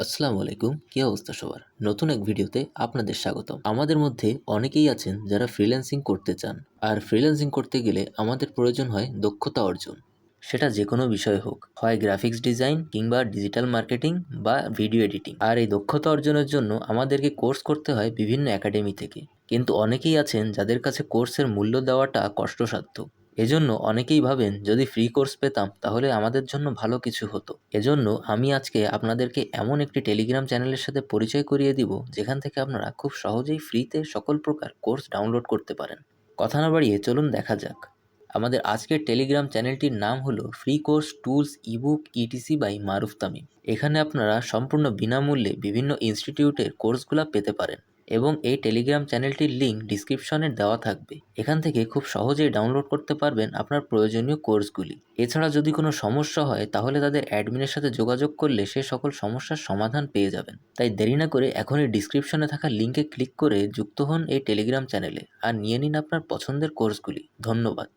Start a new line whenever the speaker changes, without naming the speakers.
আসসালামু আলাইকুম, কী অবস্থা সবার? নতুন এক ভিডিওতে আপনাদের স্বাগতম। আমাদের মধ্যে অনেকেই আছেন যারা ফ্রিল্যান্সিং করতে চান। আর ফ্রিল্যান্সিং করতে গেলে আমাদের প্রয়োজন হয় দক্ষতা অর্জন। সেটা যে কোনো বিষয় হোক। হয় গ্রাফিক্স ডিজাইন কিংবা ডিজিটাল মার্কেটিং বা ভিডিও এডিটিং আর এই দক্ষতা অর্জনের জন্য আমাদেরকে কোর্স করতে হয় বিভিন্ন একাডেমি থেকে। কিন্তু অনেকেই আছেন যাদের কাছে কোর্সের মূল্য দেওয়াটা কষ্টসাধ্য। এজন্য অনেকেই ভাবেন, যদি ফ্রি কোর্স পেতাম, তাহলে আমাদের জন্য ভালো কিছু হতো। এজন্য আমি আজকে আপনাদেরকে এমন একটি টেলিগ্রাম চ্যানেলের সাথে পরিচয় করিয়ে দিব, যেখান থেকে আপনারা খুব সহজেই ফ্রিতে সকল প্রকার কোর্স ডাউনলোড করতে পারেন। কথা না বাড়িয়ে চলুন দেখা যাক। আমাদের আজকের টেলিগ্রাম চ্যানেলটির নাম হলো free course tools ebook ETC by Maruf Tamim. এখানে আপনারা সম্পূর্ণ বিনামূল্যে বিভিন্ন ইনস্টিটিউটের কোর্সগুলো পেতে পারেন। এবং এই টেলিগ্রাম চ্যানেলটির লিঙ্ক ডিসক্রিপশনে দেওয়া থাকবে। এখান থেকে খুব সহজেই ডাউনলোড করতে পারবেন আপনার প্রয়োজনীয় কোর্সগুলি এছাড়া যদি কোনো সমস্যা হয়, তাহলে তাদের অ্যাডমিনের সাথে যোগাযোগ করলে সে সকল সমস্যার সমাধান পেয়ে যাবেন। তাই দেরি না করে এখনই ডিসক্রিপশনে থাকা লিঙ্কে ক্লিক করে যুক্ত হন এই টেলিগ্রাম চ্যানেলে আর নিয়ে নিন আপনার পছন্দের কোর্সগুলি ধন্যবাদ।